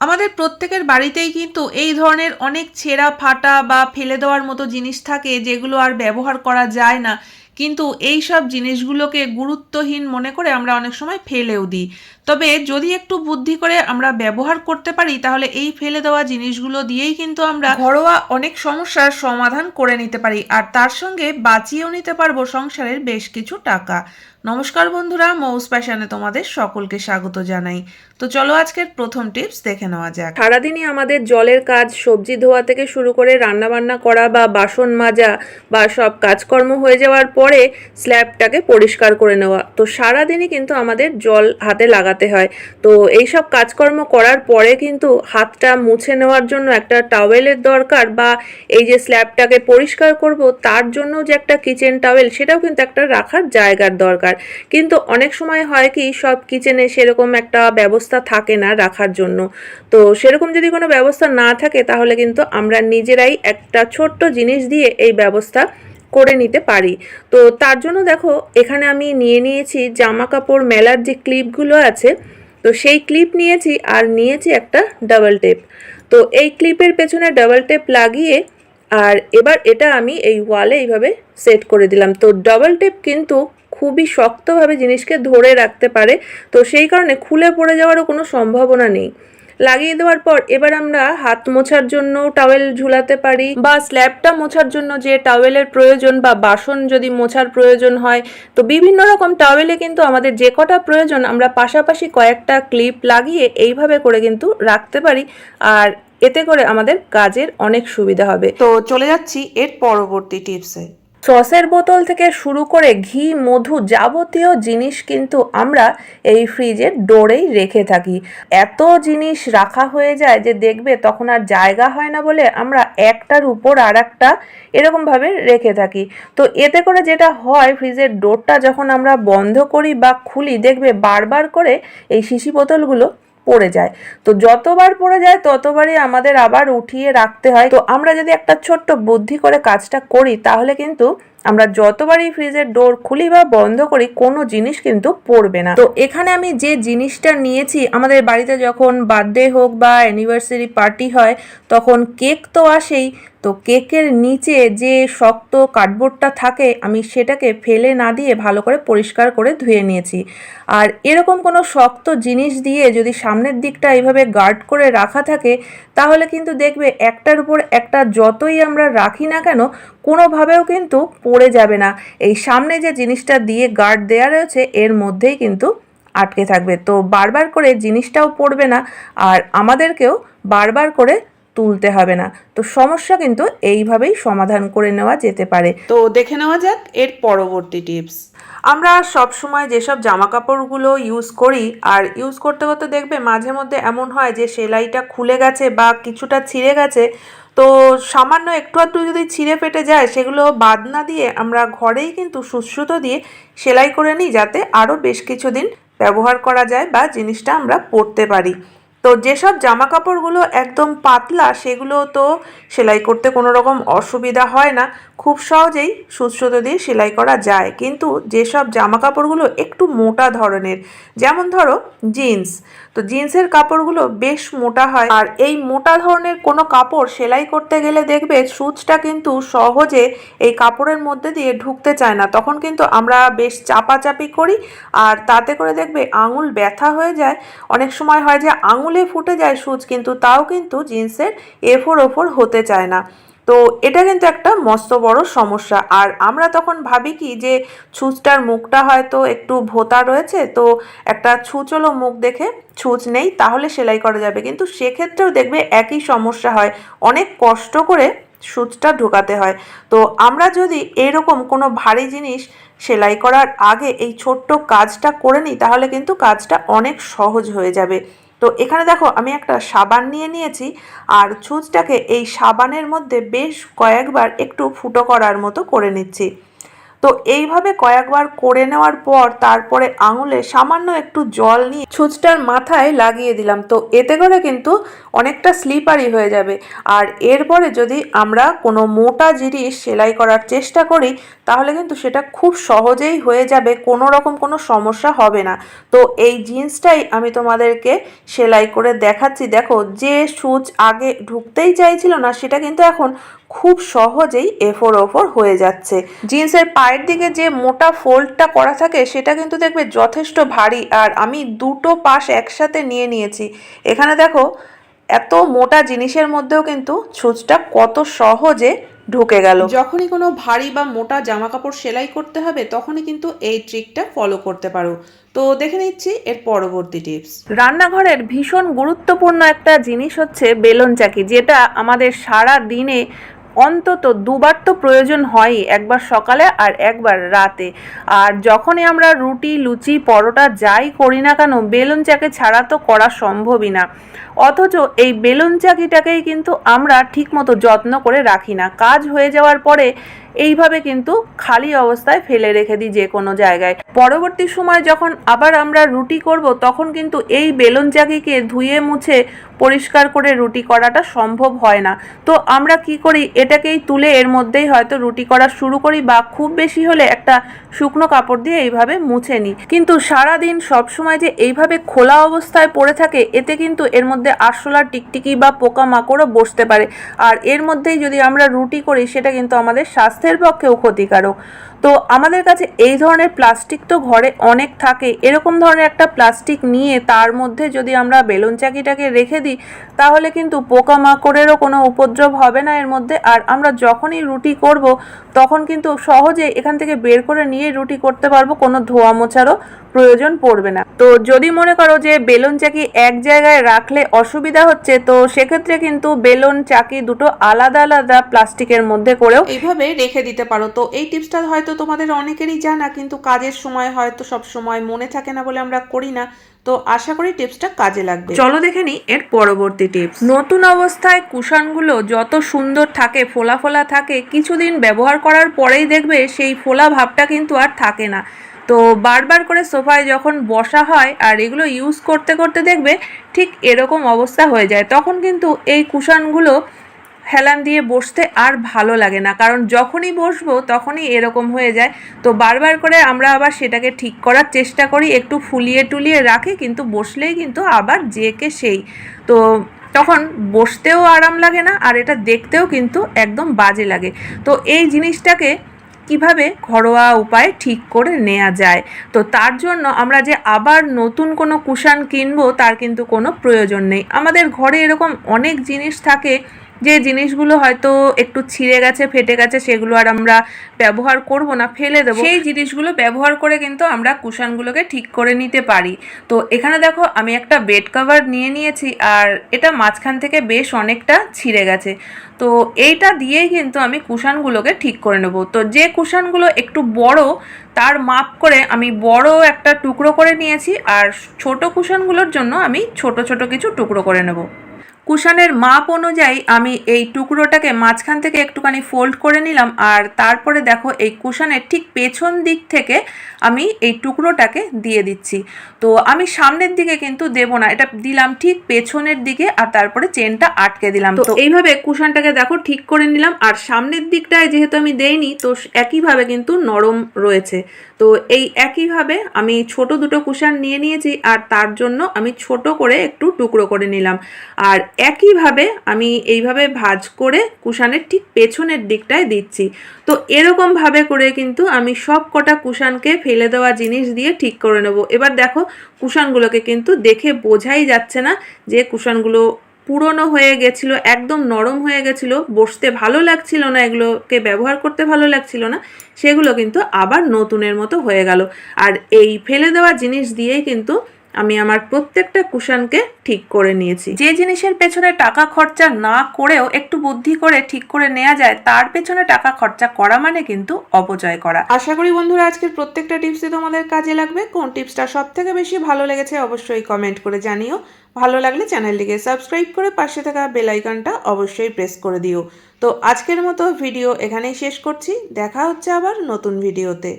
আমাদের প্রত্যেকের বাড়িতেই কিন্তু এই ধরনের অনেক ছেঁড়া ফাটা বা ফেলে দেওয়ার মতো জিনিস থাকে যেগুলো আর ব্যবহার করা যায় না। কিন্তু এই সব জিনিসগুলোকে গুরুত্বহীন মনে করে আমরা অনেক সময় ফেলেও দিই। তবে যদি একটু বুদ্ধি করে আমরা ব্যবহার করতে পারি, তাহলে এই ফেলে দেওয়া জিনিসগুলো দিয়েই কিন্তু আমরা ঘরোয়া অনেক সমস্যার সমাধান করে নিতে পারি। আর তার সঙ্গে বাঁচিয়েও নিতে পারব সংসারের বেশ কিছু টাকা। নমস্কার বন্ধুরা, মৌস প্যাশনে তোমাদের সকলকে স্বাগত জানাই। তো চলো আজকের প্রথম টিপস দেখে নেওয়া যাক। সারাদিনই আমাদের জলের কাজ, সবজি ধোয়া থেকে শুরু করে রান্নাবান্না করা বা বাসন মাজা বা সব কাজকর্ম হয়ে যাওয়ার পরে স্ল্যাবটাকে পরিষ্কার করে নেওয়া। তো সারাদিনই কিন্তু আমাদের জল হাতে লাগাতে হয়। তো এই সব কাজকর্ম করার পরে কিন্তু হাতটা মুছে নেওয়ার জন্য একটা টাওয়েলের দরকার বা এই যে স্ল্যাবটাকে পরিষ্কার করব, তার জন্য যে একটা কিচেন টাওয়েল সেটাও কিন্তু একটা রাখার জায়গার দরকার। কিন্তু অনেক সময় হয় কি, সব কিচেনে সেরকম একটা ব্যবস্থা থাকে না রাখার জন্য। তো সেরকম যদি কোনো ব্যবস্থা না থাকে, তাহলে কিন্তু আমরা নিজেরাই একটা ছোট্ট জিনিস দিয়ে এই ব্যবস্থা করে নিতে পারি। তো তার জন্য দেখো, এখানে আমি নিয়ে নিয়েছি জামা কাপড় মেলার যে ক্লিপগুলো আছে, তো সেই ক্লিপ নিয়েছি আর নিয়েছি একটা ডাবল টেপ তো এই ক্লিপের পেছনে ডাবল টেপ লাগিয়ে আর এবার এটা আমি এই ওয়ালে এইভাবে সেট করে দিলাম। তো ডাবল টেপ কিন্তু খুবই শক্তভাবে জিনিসকে ধরে রাখতে পারে, তো সেই কারণে খুলে পড়ে যাওয়ারও কোনো সম্ভাবনা নেই। লাগিয়ে দেওয়ার পর এবার আমরা হাত মোছার জন্য টাওয়েল ঝুলাতে পারি বা স্ল্যাবটা মোছার জন্য যে টাওয়েলের প্রয়োজন বা বাসন যদি মোছার প্রয়োজন হয়। তো বিভিন্ন রকম টাওয়েলে কিন্তু আমাদের যে কটা প্রয়োজন আমরা পাশাপাশি কয়েকটা ক্লিপ লাগিয়ে এইভাবে করে কিন্তু রাখতে পারি আর এতে করে আমাদের কাজের অনেক সুবিধা হবে। তো চলে যাচ্ছি এর পরবর্তী টিপসে সসের বোতল থেকে শুরু করে ঘি, মধু যাবতীয় জিনিস কিন্তু আমরা এই ফ্রিজের ডোরেই রেখে থাকি। এত জিনিস রাখা হয়ে যায় যে দেখবে তখন আর জায়গা হয় না বলে আমরা একটার উপর আর একটা এরকমভাবে রেখে থাকি। তো এতে করে যেটা হয়, ফ্রিজের ডোরটা যখন আমরা বন্ধ করি বা খুলি, দেখবে বারবার করে এই শিশি বোতলগুলো পড়ে যায়। তো যতবার পড়ে যায়, ততবারই আমাদের আবার উঠিয়ে রাখতে হয়। তো আমরা যদি একটা ছোট্ট বুদ্ধি করে কাজটা করি, তাহলে কিন্তু আমরা যতবারই ফ্রিজের ডোর খুলি বা বন্ধ করি, কোনো জিনিস কিন্তু পড়বে না। তো এখানে আমি যে জিনিসটা নিয়েছি, আমাদের বাড়িতে যখন বার্থডে হোক বা অ্যানিভার্সারি পার্টি হয়, তখন কেক তো আসেই। তো কেকের নিচে যে শক্ত কার্ডবোর্ডটা থাকে, আমি সেটাকে ফেলে না দিয়ে ভালো করে পরিষ্কার করে ধুয়ে নিয়েছি। আর এরকম কোনো শক্ত জিনিস দিয়ে যদি সামনের দিকটা এইভাবে গার্ড করে রাখা থাকে, তাহলে কিন্তু দেখবে একটার উপর একটা যতই আমরা রাখি না কেন, কোনোভাবেও কিন্তু পড়ে যাবে না। এই সামনে যে জিনিসটা দিয়ে গার্ড দেওয়া রয়েছে, এর মধ্যেই কিন্তু আটকে থাকবে। তো বারবার করে জিনিসটাও পড়বে না, আর আমাদেরকেও বারবার করে তুলতে হবে না। তো সমস্যা কিন্তু এইভাবেই সমাধান করে নেওয়া যেতে পারে। তো দেখে নেওয়া যাক এর পরবর্তী টিপস। আমরা সব সময় যেসব জামা কাপড়গুলো ইউজ করি আর ইউজ করতে করতে দেখবে মাঝে মধ্যে এমন হয় যে সেলাইটা খুলে গেছে বা কিছুটা ছিঁড়ে গেছে। তো সামান্য একটু একটু যদি ছিঁড়ে ফেটে যায় সেগুলো বাদ না দিয়ে আমরা ঘরেই কিন্তু সুশ্রুত দিয়ে সেলাই করে নিই যাতে আরও বেশ কিছুদিন ব্যবহার করা যায় বা জিনিসটা আমরা পরতে পারি। তো যেসব জামা কাপড়গুলো একদম পাতলা, সেগুলো তো সেলাই করতে কোনো রকম অসুবিধা হয় না। খুব সহজেই সুশ্রুতো দিয়ে সেলাই করা যায়। কিন্তু যেসব জামা কাপড়গুলো একটু মোটা ধরনের, যেমন ধরো জিন্স, তো জিন্সের কাপড়গুলো বেশ মোটা হয়। আর এই মোটা ধরনের কোনো কাপড় সেলাই করতে গেলে দেখবে সূচটা কিন্তু সহজে এই কাপড়ের মধ্যে দিয়ে ঢুকতে চায় না। তখন কিন্তু আমরা বেশ চাপাচাপি করি, আর তাতে করে দেখবে আঙুল ব্যথা হয়ে যায়। অনেক সময় হয় যে আঙুলে ফুটে যায় সূচ, কিন্তু তাও কিন্তু জিন্সের এফোর ওফোর হতে চায় না। তো এটা কিন্তু একটা মস্ত বড় সমস্যা। আর আমরা তখন ভাবি কি যে ছুঁচটার মুখটা হয়তো একটু ভোতা রয়েছে, তো একটা ছুঁচলো মুখ দেখে ছুঁচ নেই, তাহলে সেলাই করা যাবে। কিন্তু সেক্ষেত্রেও দেখবে একই সমস্যা হয়, অনেক কষ্ট করে সূচটা ঢোকাতে হয়। তো আমরা যদি এরকম কোনো ভারী জিনিস সেলাই করার আগে এই ছোট্ট কাজটা করে নিই, তাহলে কিন্তু কাজটা অনেক সহজ হয়ে যাবে। তো এখানে দেখো, আমি একটা সাবান নিয়ে নিয়েছি, আর ছুঁচটাকে এই সাবানের মধ্যে বেশ কয়েকবার একটু ফুটো করার মতো করে নিচ্ছি। তো এইভাবে কয়েকবার করে নেওয়ার পর তারপরে আঙুলে সামান্য একটু জল নিয়ে ছুঁচটার মাথায় লাগিয়ে দিলাম। তো এতে করে কিন্তু অনেকটা স্লিপারি হয়ে যাবে। আর এরপরে যদি আমরা কোনো মোটা জিনিস সেলাই করার চেষ্টা করি, তাহলে কিন্তু সেটা খুব সহজেই হয়ে যাবে, কোনো রকম কোনো সমস্যা হবে না। তো এই জিন্সটাই আমি তোমাদেরকে সেলাই করে দেখাচ্ছি। দেখো, যে সুচ আগে ঢুকতেই চাইছিল না, সেটা কিন্তু এখন খুব সহজেই এফোর ওফোর হয়ে যাচ্ছে। জিন্সের পায়ের দিকে যে মোটা ফোল্ডটা করা থাকে সেটা কিন্তু দেখবে যথেষ্ট ভারী। আর আমি দুটো পাশ একসাথে নিয়ে নিয়েছি। এখানে দেখো এত মোটা জিনিসের মধ্যেও কিন্তু ছুঁচটা কত সহজে ঢুকে গেল। যখনই কোনো ভারী বা মোটা জামা কাপড় সেলাই করতে হবে তখনই কিন্তু এই ট্রিকটা ফলো করতে পারো। তো দেখে নিচ্ছি এর পরবর্তী টিপস রান্নাঘরের ভীষণ গুরুত্বপূর্ণ একটা জিনিস হচ্ছে বেলন চাকি যেটা আমাদের সারা দিনে অন্তত দুবার তো প্রয়োজন হয়ই, একবার সকালে আর একবার রাতে। আর যখনই আমরা রুটি, লুচি, পরোটা যাই করি না কেন, বেলুন চাকে ছাড়া তো করা সম্ভবই না। অথচ এই বেলুন চাকিটাকেই কিন্তু আমরা ঠিকমতো যত্ন করে রাখি না। কাজ হয়ে যাওয়ার পরে এইভাবে কিন্তু খালি অবস্থায় ফেলে রেখে দিই যে কোনো জায়গায়। পরবর্তী সময় যখন আবার আমরা রুটি করব, তখন কিন্তু এই বেলুন চাকিকে ধুয়ে মুছে পরিষ্কার করে রুটি করাটা সম্ভব হয় না। তো আমরা কি করি, এটাকেই তুলে এর মধ্যেই হয়তো রুটি করা শুরু করি বা খুব বেশি হলে একটা শুকনো কাপড় দিয়ে এইভাবে মুছে নিই। কিন্তু সারা দিন সবসময় যে এইভাবে খোলা অবস্থায় পড়ে থাকে, এতে কিন্তু এর মধ্যে আরশোলা টিকটিকি বা পোকা মাকড়ও বসতে পারে। আর এর মধ্যেই যদি আমরা রুটি করি, সেটা কিন্তু আমাদের স্বাস্থ্যের পক্ষেও ক্ষতিকারক। তো আমাদের কাছে এই ধরনের প্লাস্টিক তো ঘরে অনেক থাকে। এরকম ধরনের একটা প্লাস্টিক নিয়ে তার মধ্যে যদি আমরা বেলুন চাকিটাকে রেখে দিই, তাহলে কিন্তু পোকামাকড়েরও কোনো উপদ্রব হবে না এর মধ্যে। আর আমরা যখনই রুটি করব, তখন কিন্তু সহজে এখান থেকে বের করে নিয়ে রুটি করতে পারব, কোনো ধোয়া মোছারও প্রয়োজন পড়বে না। তো যদি মনে করো যে বেলুন চাকি এক জায়গায় রাখলে অসুবিধা হচ্ছে তো সেক্ষেত্রে কিন্তু বেলুন চাকি দুটো আলাদা আলাদা প্লাস্টিকের মধ্যে করেও এইভাবে রেখে দিতে পারো। তো এই টিপসটা হয়তো তোমাদের অনেকেরই জানা কিন্তু কাজের সময় হয়তো সব সময় মনে থাকে না বলে আমরা করি না। তো আশা করি টিপসটা কাজে লাগবে। চলো দেখে নিই এর পরবর্তী টিপস। নতুন অবস্থায় কুশনগুলো যত সুন্দর থাকে ফোলা ফোলা থাকে কিছুদিন ব্যবহার করার পরেই দেখবে সেই ফোলা ভাবটা কিন্তু আর থাকে না। তো বারবার করে সোফায় যখন বসা হয় আর এগুলো ইউজ করতে করতে দেখবে ঠিক এরকম অবস্থা হয়ে যায়। তখন কিন্তু এই কুশনগুলো হেলান দিয়ে বসতে আর ভালো লাগে না। কারণ যখনই বসবো তখনই এরকম হয়ে যায়। তো বারবার করে আমরা আবার সেটাকে ঠিক করার চেষ্টা করি, একটু ফুলিয়ে টুলিয়ে রাখি, কিন্তু বসলেই কিন্তু আবার জেকে সেই। তো তখন বসতেও আরাম লাগে না আর এটা দেখতেও কিন্তু একদম বাজে লাগে। তো এই জিনিসটাকে কীভাবে ঘরোয়া উপায় ঠিক করে নেওয়া যায়। তো তার জন্য আমরা যে আবার নতুন কোনো কুশান কিনবো, তার কিন্তু কোনো প্রয়োজন নেই। আমাদের ঘরে এরকম অনেক জিনিস থাকে যে জিনিসগুলো হয়তো একটু ছিঁড়ে গেছে, ফেটে গেছে, সেগুলো আর আমরা ব্যবহার করব না, ফেলে দেবো। সেই জিনিসগুলো ব্যবহার করে কিন্তু আমরা কুশানগুলোকে ঠিক করে নিতে পারি। তো এখানে দেখো, আমি একটা বেড কভার নিয়ে নিয়েছি আর এটা মাঝখান থেকে বেশ অনেকটা ছিঁড়ে গেছে। তো এইটা দিয়েই কিন্তু আমি কুশানগুলোকে ঠিক করে নেব। তো যে কুশানগুলো একটু বড়, তার মাপ করে আমি বড় একটা টুকরো করে নিয়েছি আর ছোট কুশানগুলোর জন্য আমি ছোট ছোট কিছু টুকরো করে নেব। কুশানের মাপ অনুযায়ী আমি এই টুকরোটাকে মাঝখান থেকে একটুখানি ফোল্ড করে নিলাম আর তারপরে দেখো এই কুশানের ঠিক পেছন দিক থেকে আমি এই টুকরোটাকে দিয়ে দিচ্ছি। তো আমি সামনের দিকে কিন্তু দেব না এটা দিলাম ঠিক পেছনের দিকে আর তারপরে চেনটা আটকে দিলাম। তো এইভাবে কুশানটাকে দেখো ঠিক করে নিলাম আর সামনের দিকটায় যেহেতু আমি দেইনি তো একইভাবে কিন্তু নরম রয়েছে। তো এই একইভাবে আমি ছোট দুটো কুশান নিয়ে নিয়েছি আর তার জন্য আমি ছোট করে একটু টুকরো করে নিলাম। আর একইভাবে আমি এইভাবে ভাজ করে কুশানের ঠিক পেছনের দিকটায় দিচ্ছি। তো এরকমভাবে করে কিন্তু আমি সব কটা কুশানকে ফেলে দেওয়া জিনিস দিয়ে ঠিক করে নেব। এবার দেখো কুশানগুলোকে কিন্তু দেখে বোঝাই যাচ্ছে না যে কুশানগুলো পুরনো হয়ে গেছিল, একদম নরম হয়ে গেছিল, বসতে ভালো লাগছিল না, এগুলোকে ব্যবহার করতে ভালো লাগছিল না, সেগুলো কিন্তু আবার নতুনের মতো হয়ে গেল। আর এই ফেলে দেওয়া জিনিস দিয়েই কিন্তু আমি আমার প্রত্যেকটা কুশনকে ঠিক করে নিয়েছি। যে জিনিসের পেছনে টাকা খরচা না করেও একটু বুদ্ধি করে ঠিক করে নেওয়া যায়, তার পেছনে টাকা খরচা করা মানে কিন্তু অপচয় করা। আশা করি বন্ধুরা, আজকের প্রত্যেকটা টিপসই তোমাদের কাজে লাগবে। কোন টিপসটা সব থেকে বেশি ভালো লেগেছে অবশ্যই কমেন্ট করে জানিও। ভালো লাগলে চ্যানেলটিকে সাবস্ক্রাইব করে পাশে থাকা বেল আইকনটা অবশ্যই প্রেস করে দিও। তো আজকের মতো ভিডিও এখানেই শেষ করছি। দেখা হচ্ছে আবার নতুন ভিডিওতে